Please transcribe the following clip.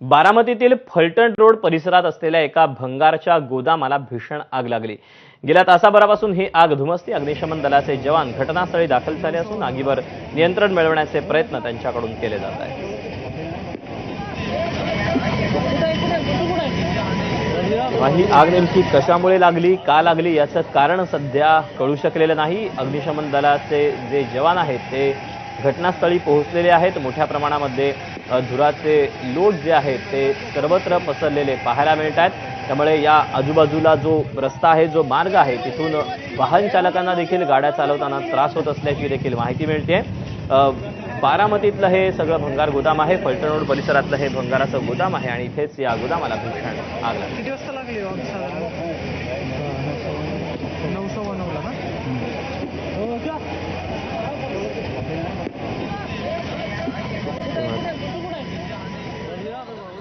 बारामतीतील Phaltan road परिसरात असलेल्या एका भंगारच्या गोदामाला भीषण आग लागली. गेल्या तासाभरापासून ही आग धुमसती. अग्निशमन दलाचे जवान घटनास्थळी दाखल झाले असून आगीवर नियंत्रण मिळवण्याचे प्रयत्न त्यांच्याकडून केले जात आहेत. ही आग नेमकी कशामुळे लागली का लागली याचं कारण सध्या कळू शकलेलं नाही. अग्निशमन दलाचे जे जवान आहेत ते घटनास्थळी पोहोचलेले आहेत. मोठ्या प्रमाणामध्ये धुराचे लोट जे आहेत ते सर्वत्र पसरलेले पाहायला मिळत आहेत त्यामुळे या आजूबाजूला जो रस्ता आहे जो मार्ग आहे तिथून वाहन चालकांना देखील गाड्या चालवताना त्रास होत असल्याची देखील माहिती मिळते बारामतीतलं हे सगळं भंगार गोदाम आहे. फलटण रोड परिसरातलं हे भंगाराचं गोदाम आहे आणि इथेच या गोदामाला भीषण आग लागली